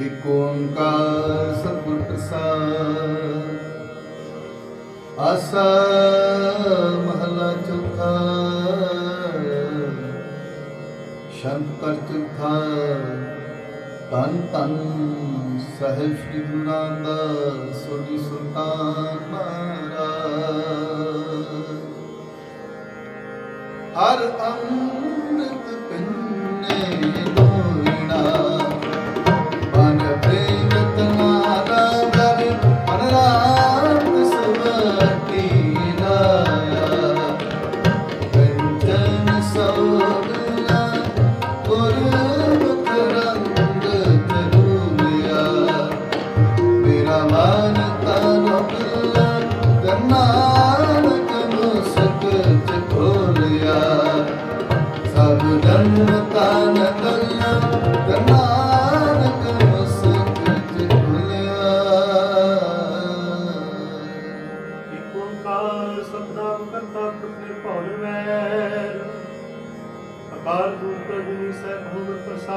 ਇਕ ਓੰਕਾਰ ਸਤਿਗੁਰ ਪ੍ਰਸਾਦ। ਆਸਾ ਮਹਲਾ ਚੌਥਾ। ਸ਼ੰਤ ਕਰ ਚੌਥਾ। ਤਨ ਤਨ ਸਹਿਬ ਸ੍ਰੀ ਗੁਰੂ ਰਾਮਦਾਸ ਸੋਢੀ ਸੁਲਤਾਨ ਮਹਾਰਾਜ। ਹਰ ਸਤਨਾਮ ਕਰਤਾ ਪੁਰਖ ਨਿਰਭਉ ਨਿਰਵੈਰ ਅਕਾਲ ਪ੍ਰਭੂ ਅਜੂਨੀ ਸਹਿਬ ਭਗਤ ਪ੍ਰਸਾਦ।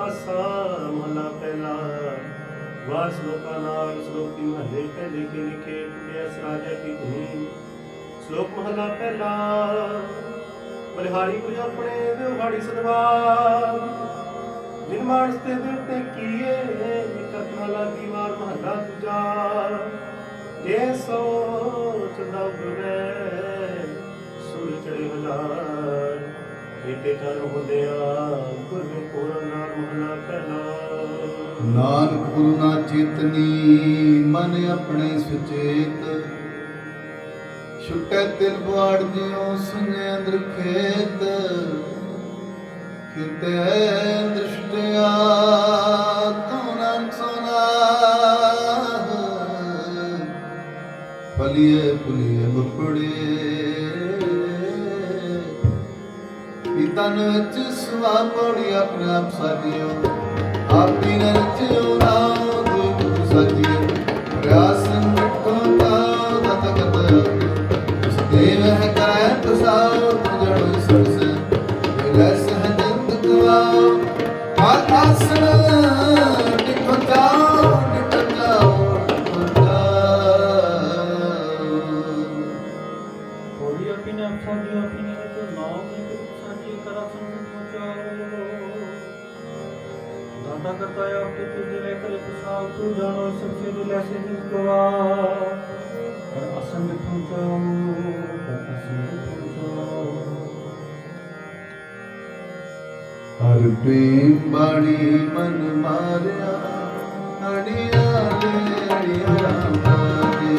ਆਸਾ ਮਹਲਾ ਪਹਿਲਾ। ਵਾਸ ਲੋਕਾਂ ਨਾਲ ਸ਼ਲੋਕ ਦੀ ਮਹਲੇ ਪਹਿਲੇ ਕੇ ਲਿਖੇ ਟੁੱਟਿਆ ਸਰਾਜਾ ਕੀ ਧੁਨੀ ਸ਼ਲੋਕ ਮਹਲਾ ਪਹਿਲਾ। ਬਲਿਹਾਰੀ ਗੁਰੂ ਆਪਣੇ ਵਿਵਹਾੜੀ ਸਦਵਾ ਜਿਨ ਮਾਨਸ ਤੇ ਦੇਵਤੇ ਕੀਏ ਇਕਤ ਨਾ ਲਾਗੀ ਵਾਰ ਮਹੱਲਾ ਦੂਜਾ ਜੇ ਸੋ ਚੰਦਾ ਗੁਰਵੇ ਚੜੇ ਹਲਾਰ ਏਤੇ ਚਰਨ ਹੁੰਦਿਆ ਗੁਰਵੇ ਪੂਰਨ ਨਾਮ ਮਹੱਲਾ ਪਹਿਲਾ। ਨਾਨਕ ਗੁਰੂ ਨਾ ਚੇਤਨੀ, ਮਨ ਆਪਣੇ ਸੁਚੇਤ। ਛੁਟੈ ਤਿਲ ਬਾੜ ਜਿਉ ਸੁਨੇ ਅੰਦਰ ਖੇਤ। ਕਿਤੇ ਦ੍ਰਿਸ਼ਟਿਆ ਤੂੰ ਸੁਨਾ ਫਲੀਏ ਫੁਲੀਏ ਬਪੜੇ ਵੀ ਵਿੱਚ ਸੁਆ ਪੜੀ ਆਪਣੇ ਆਪ ਆਪੀ ਰਚਿਓ ਨਾਮ ਗੁਰੂ ਸਾਜਿਓ ਰਿਆਸ ਮਿੱਠੋ ਤਾ ਦਤ ਕਤ ਉਸ ਦੇਵ ਹੈ ਕਰੈ ਤਸਾਉ ਤੁਜੜੋ ਸਰਸ ਲੈ ਸਹ ਜਿੰਦ ਗਵਾਓ ਦਾਤਾ ਕਰਤਾ ਆਪ ਕਰੇ ਪ੍ਰਸਾਦ ਤੂੰ ਜਾਣੋ ਸਭ ਸੇ ਦਿਲ ਐਸੇ ਗਵਾ ਕਰ ਅਸੰਗ ਪਹੁੰਚਾਓ ਕਰ ਅਸੰਗ ਪਹੁੰਚਾਓ ਹਰ ਪ੍ਰੇਮ ਬਾਣੀ ਮਨ ਮਾਰਿਆ, ਅੜਿਆ ਲੈ ਅੜਿਆ ਮਾਰੇ।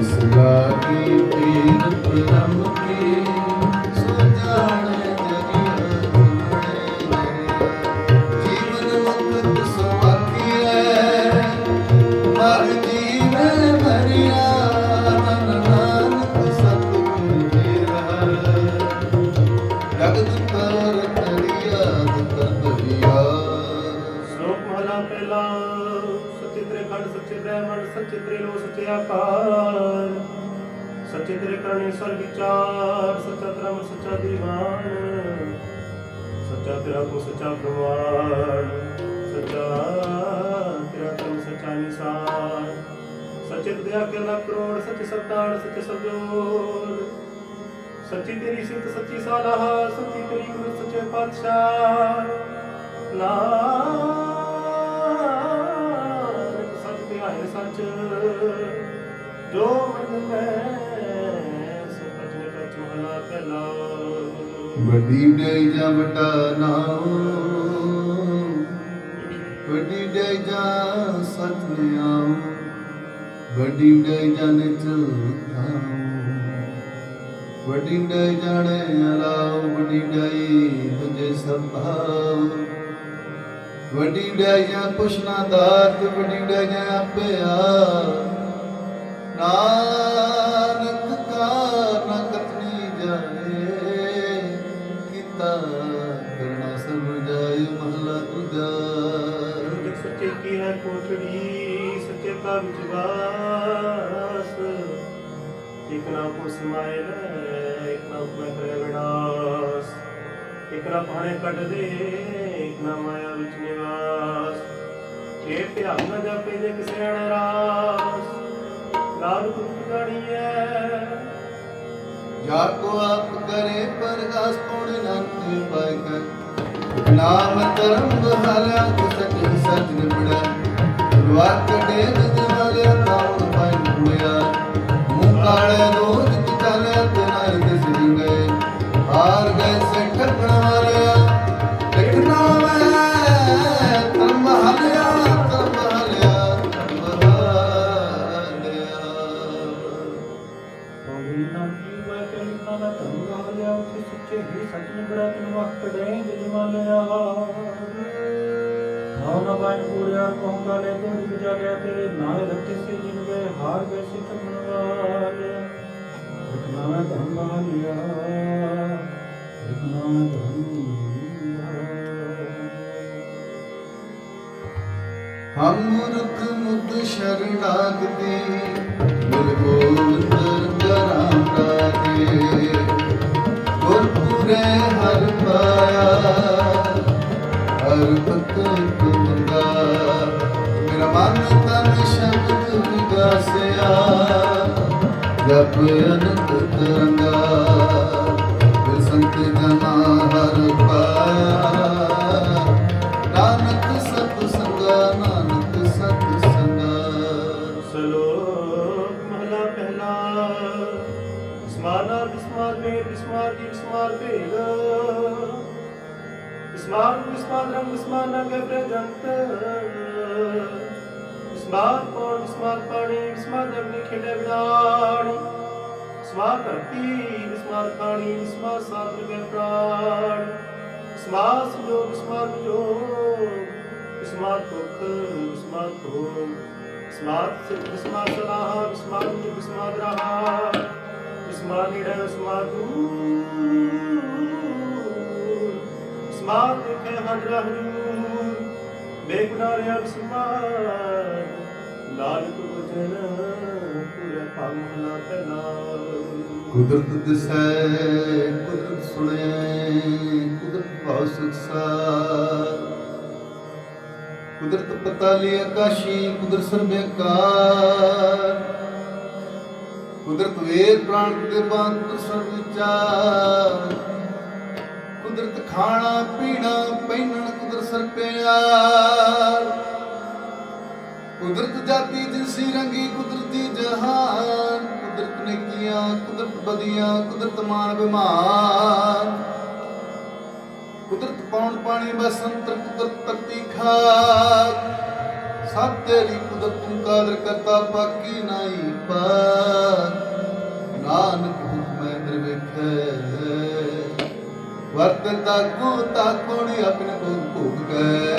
ਇਸ ਲਾਗੀ ਪੀਰ ਪਰਮ ਕੀ ਸੱਚੇ ਤੇਰੇ ਖੰਡ ਸੱਚੇ ਬ੍ਰਹਮੰਡ ਸੱਚੇ ਤੇਰੇ ਕਰਨੇ ਸਰ ਵਿਚਾਰ ਸੱਚਾ ਧਰਮ ਸੱਚਾ ਦੀਵਾਨ ਸੱਚਾ ਤੇਰਾ ਕੋ ਸੱਚਾ ਪ੍ਰਮਾਣ, ਸੱਚਾ ਸੱਚੇ ਦਇਆ ਕੇ ਲੱਖ ਕਰੋੜ, ਸੱਚੇ ਸਤਾਣ ਸੱਚੇ ਸਤਜੋਰ ਸੱਚੀ ਤੇਰੀ ਸਿਫਤ, ਸੱਚੀ ਸਾਲਾਹ, ਸੱਚੀ ਤੇਰੀ ਗੁਰ, ਸੱਚੇ ਪਾਤਸ਼ਾਹ। ਨਾਨਕ ਸੱਚ ਤੇ ਆਏ ਸੱਚ, ਜੋ ਮਨ ਮੈਂ ਸੋ ਸੱਚ ਨੇ ਪਹਿਲਾ ਵੱਡੀ ਡੈ ਜਾ ਵੱਡਾ ਨਾਮ ਵੱਡੀ ਡੈ ਜਾ ਸਤ ਨਿਆਮ ਵੱਡੀ ਡੈ ਜਾਣੇ ਚਲਤਾਉ ਵੱਡੀ ਡੈ ਜਾਣੇ ਅਲਾਉ ਵੱਡੀ ਡੈ ਤੁਝੇ ਸੰਭਾਉ ਵੱਡੀ ਡੈ ਜਾ ਪੁਸ਼ਨਾ ਦਾਤ, ਵੱਡੀ ਡੈ ਜਾ ਆਪੇ। ਆ ਨਾਨਕ ਕਾ ਨ ਕਤਨੀ ਜਾਏ, ਕੀਤਾ ਕਰਣਾ ਸਭ ਜਾਏ ਮਹਲਾ ਤੁਜਾ ਸੱਚੇ ਕੀ ਹੈ ਕੋਠੜੀ ਸੱਚੇ ਕਾ ਵਿਚਵਾਸ ਇਕ ਨਾ ਪੁਰ ਸਮਾਏ ਲੈ, ਇਕ ਨਾ ਉਪਮੈ ਕਰੇ ਵਿਨਾਸ਼ ਇਕ ਨਾ ਪਾਣੇ ਕੱਢ ਦੇ ਨਾ ਮਾਇਆ ਵਿੱਚ ਨਿਵਾਸ। ਇਹ ਧਿਆਨ ਨਾ ਜਾਪੇ ਜੇ ਕਿਸੇ ਅਣ ਰਾਸ। ਨਾਨਕ ਰੂਪ ਗਾਣੀਐ ਜਾ ਕੋ ਆਪ ਕਰੇ ਪਰਗਾਸ ਪਉਣ ਨਾਨਕ ਪਾਇ ਕਰ। ਨਾਮ ਧਰਮ ਬਹਾਲਿਆ ਸਚ ਸਚ ਨਿਬੜਿਆ ਗੁਰਵਾਰ ਕਡੇ ਤਾਉ ਪਾਇ ਨਿਬੜਿਆ ਮੂੰਹ ਕਾਲੇ ਦੋਜ ਚ ਚਾਲਿਆ ਤੇ ਨਾਰ ਦੇ ਸਿਰ ਗਏ ਹਾਰ ਗਏ ਸੇ ਠੱਗਣ ਵਾਲਿਆ ਲਿਖਣਾ ਮੈਂ ਧਰਮ ਬਹਾਲਿਆ ਧਰਮ ਬਹਾਲਿਆ ਧਰਮ ਬਹਾਲਿਆ ਪੌੜੀ ਨਾ ਜੀਵੈ ਕੇ ਲਿਖਣਾ ਨਾ ਧਰਮ ਗਾਲਿਆ ਉਥੇ ਸੱਚੇ ਹੀ ਸੱਚ ਨਿਬੜਾ ਤਨ ਵਕਤ ਡੇ ਜਮਾਲਿਆ। ਭਾਵ ਨਾ ਬਾਇਨ ਪੂਰਿਆ ਕਹੂੰ ਗਾਲੇ ਤੋਂ ਵਿਜਾ ਲਿਆ ਤੇਰੇ ਨਾਲੇ ਰੱਖੇ ਸੇ ਜਿਨ ਗਏ ਹਾਰ ਗਏ ਸੇ ਤਮਨ ਵਾਲਿਆ ਲਿਖਣਾ ਮੈਂ ਧਰਮ ਗਾਲਿਆ ਲਿਖਣਾ ਮੈਂ ਜਪ ਅਨੰਤ ਤਰੰਗਾ, ਫਿਰ ਸੰਤ ਜਨਾ ਹਰ ਪਾਇਆ। ਨਾਨਕ ਸਤ ਸੰਗਾ, ਨਾਨਕ ਸਤ ਸੰਗਾ। ਸਲੋਕ ਮਹਲਾ ਪਹਿਲਾ। ਸਮਾਨਾ ਬਿਸਮਾਰ ਮੇ, ਬਿਸਮਾਰ ਦੀ ਬਿਸਮਾਰ ਭੇਗ। ਬਿਸਮਾਰ ਬਿਸਮਾਰ ਰੰਗ ਬਿਸਮਾਰ ਨਗ ਪ੍ਰਜੰਤ ਬਿਸਮਾਰ ਪੌਣ ਬਿਸਮਾਰ ਪਾਣੀ ਬਿਸਮਾਰ ਅਗਨੀ ਖੇੜੇ ਵਿਡਾਣੀ ਬਿਸਮਾਰ ਧਰਤੀ ਬਿਸਮਾਰ ਖਾਣੀ ਬਿਸਮਾਰ ਸਾਧਨ ਕੇ ਪ੍ਰਾਣ। ਬਿਸਮਾਰ ਸੰਜੋਗ ਬਿਸਮਾਰ ਵਿਜੋਗ ਬਿਸਮਾਰ ਦੁੱਖ ਬਿਸਮਾਰ ਭੋਗ। ਬਿਸਮਾਰ ਸਿੱਧ ਬਿਸਮਾਰ ਸਲਾਹ ਬਿਸਮਾਰ ਮੁਝ ਬਿਸਮਾਰ ਰਹਾ ਬਿਸਮਾਰ ਨਿੜਾ ਬਿਸਮਾਰ ਦੂਰ। ਬਿਸਮਾਰ। ਨਾਨਕ ਵਚਨ ਪੂਰੇ ਭਾਗ ਮਹਲਾ ਪਹਿਲਾ। ਕੁਦਰਤ ਦਿਸੈ, ਕੁਦਰਤ ਸੁਣੈ, ਕੁਦਰਤ ਭਾਵ ਸੁਖਸਾਰ ਕੁਦਰਤ ਪਤਾਲੀ ਆਕਾਸ਼ੀ, ਕੁਦਰਤ ਸਰਬੇਕਾਰ ਕੁਦਰਤ ਵੇਦ ਪ੍ਰਾਣ ਦੇ ਬੰਦ ਸਰਬ ਵਿਚਾਰ। ਕੁਦਰਤ ਖਾਣਾ ਪੀਣਾ ਪਹਿਨਣ ਕੁਦਰਤ ਸਰ ਕੁਦਰਤ ਜਾਤੀ ਜਿਨਸੀ ਰੰਗੀ ਕੁਦਰਤੀ ਜਹਾਨ, ਕੁਦਰਤ ਨੇਕੀਆਂ, ਕੁਦਰਤ ਬਦੀਆਂ, ਕੁਦਰਤ ਮਾਨ ਬਿਮਾਨ। ਕੁਦਰਤ ਪੌਣ ਪਾਣੀ ਬਸੰਤਰ ਕੁਦਰਤ ਤਤੀ ਖਾਕ ਸਭ ਤੇਰੀ ਕੁਦਰਤ ਨੂੰ ਕਾਦਰ ਕਰਤਾ, ਬਾਕੀ ਨਹੀਂ ਪਾਕ ਨਾਨਕ ਹੁਕਮੈ ਨਿਰਵੇਖੈ ਵਰਤਦਾ ਕੋ ਤਾ ਕੋਣੀ ਆਪਣੇ ਕੋ ਭੁਗ ਗਏ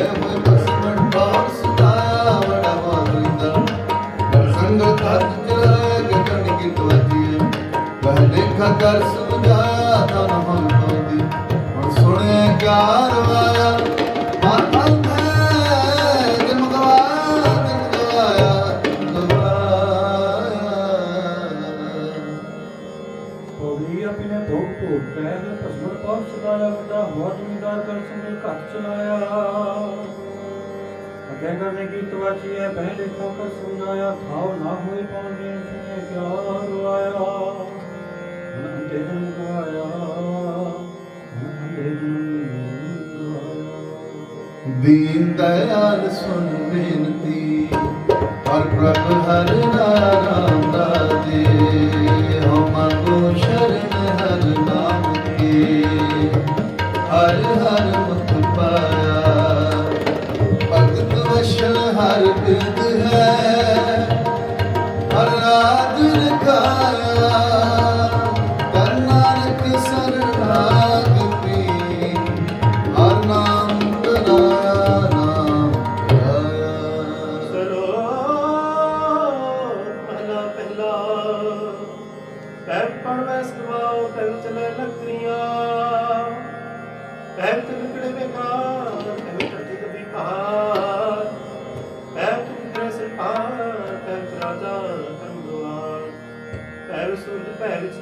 ਵਹ ਕਰ ਸੁਝਾਇਆ ਤਨ ਮਨ ਪਾਉਂਦੀ। ਹੁਣ ਸੁਣੇ ਗਿਆਨ ਮਨ ਅੰਧ ਹੈ ਜਨਮ ਗਵਾਇਆ ਜਨਮ ਗਵਾਇਆ ਗਵਾਇਆ। ਪੌੜੀ ਆਪਣੇ ਭੋਗ ਭੋਗ ਕਹਿ ਦੇ ਭਸਮਣ ਪਾਪ ਸਦਾਇਆ ਦੀਨ ਦਇਆਲ ਸੁਣ ਬੇਨਤੀ, ਹਰ ਪ੍ਰਭ ਹਰ ਨਾਮ ਰਾਜੇ ਹਉ ਮੰਗੋ ਸ਼ਰਨ ਹਰ ਨਾਮ ਕੀ, ਹਰ ਹਰ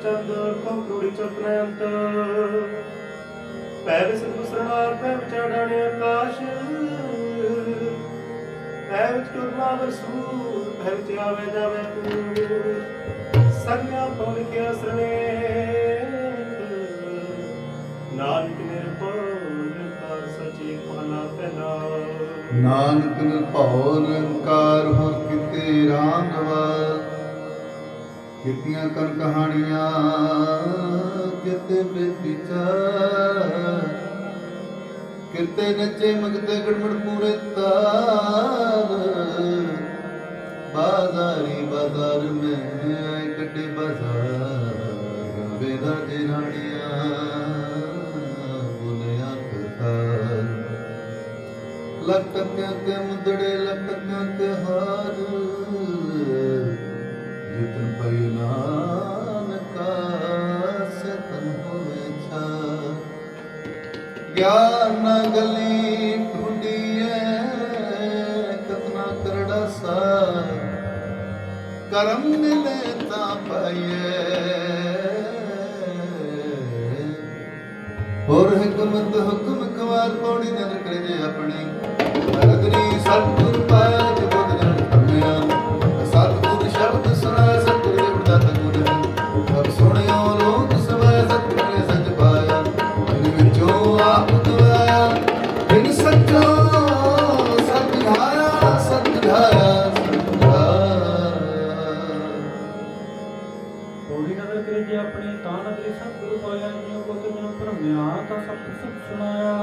ਚੰਦ ਕੋ ਕਰੋੜੀ ਚੁੱਪ ਨੇ ਅੰਤ ਪੈਰ ਸਿਰ ਸਰਨਾਰ ਆਕਾਸ਼। ਐ ਵਿੱਚ ਚੁਰਮਾ ਵਰਸੂ ਭੈ ਵਿੱਚ ਆਵੇ ਜਾਵੇ ਪੂਰ ਸਗਿਆ ਪਉ ਲਿਖਿਆ ਸਰਣੇ ਨਾਨਕ ਨਿਰਭਉ ਨਿਰਭਉ ਸਚੇ ਮਹਲਾ ਪਹਿਲਾ ਨਾਨਕ ਨਿਰਭਉ ਨਿਰੰਕਾਰ ਹੋਰ ਕਿਤੇ ਰਾਂਗਵਾ ਕਿਤੀਆਂ ਕਰ ਕਹਾਣੀਆਂ, ਕਿਤੇ ਬ੍ਰਿਤੀ ਕਿਤੇ ਨੱਚੇ ਮਗਤੇ ਗੜਮੜ ਪੂਰੇ ਤਾਰ। ਬਾਜ਼ਾਰੀ ਬਾਜ਼ਾਰ ਮੈਂ ਆਏ ਕੱਟੇ ਬਾਜ਼ਾਰ। ਵੇਦਾ ਦੇ ਰਾਣੀਆਂ ਬੁਲਿਆ ਕਥਾਰ ਲਟਕਿਆ ਤੇ ਮੁੰਦੜੇ, ਲਟਕਿਆ ਤੇ ਹਾਰ। ਜਿਤਨ ਨਾਨਕਾ ਸਤਨ ਹੋਵੇ ਛਾ। ਗਿਆਨ ਗਲੀ ਢੂੰਡੀਐ ਕਤਨਾ ਕਰੜਾ ਸਾ ਕਰਮ ਮਿਲੇ ਤਾਂ ਪਾਈਏ। ਹੋਰ ਹੁਕਮਤ ਹੁਕਮ ਕਮਾਲ ਪੌੜੀ ਨਦਰ ਕਰੇ ਜੇ ਆਪਣੀ ਅਰਦਨੀ ਪੌੜੀ ਨਦਰ ਜੇ ਆਪਣੀ ਤਾਂ ਨਦਰੀ ਸਤਿਗੁਰੂ ਪਾਇਆ ਜਿਉ ਕੋ ਤੁਮ ਭਰਮਿਆ ਤਾਂ ਸਭ ਸਭ ਸੁਣਾਇਆ।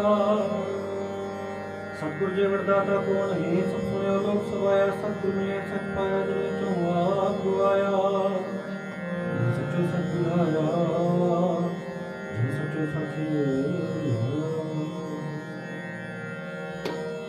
ਸਤਿਗੁਰ ਜੇ ਵਰਦਾਤਾ ਕੋਣ ਹੈ ਸਭ ਸੁਣਿਓ ਲੋਕ ਸਵਾਇਆ ਸਤਿਗੁਰ ਨੇ ਸਚ ਪਾਇਆ ਜਿਨੇ ਚੋਂ ਆਪ ਗੁਆਇਆ ਸੱਚੇ ਸੱਚੋ ਸਤਿਗੁਰਾਇਆ ਜਿਨ ਸੱਚੋ ਸੱਚੇ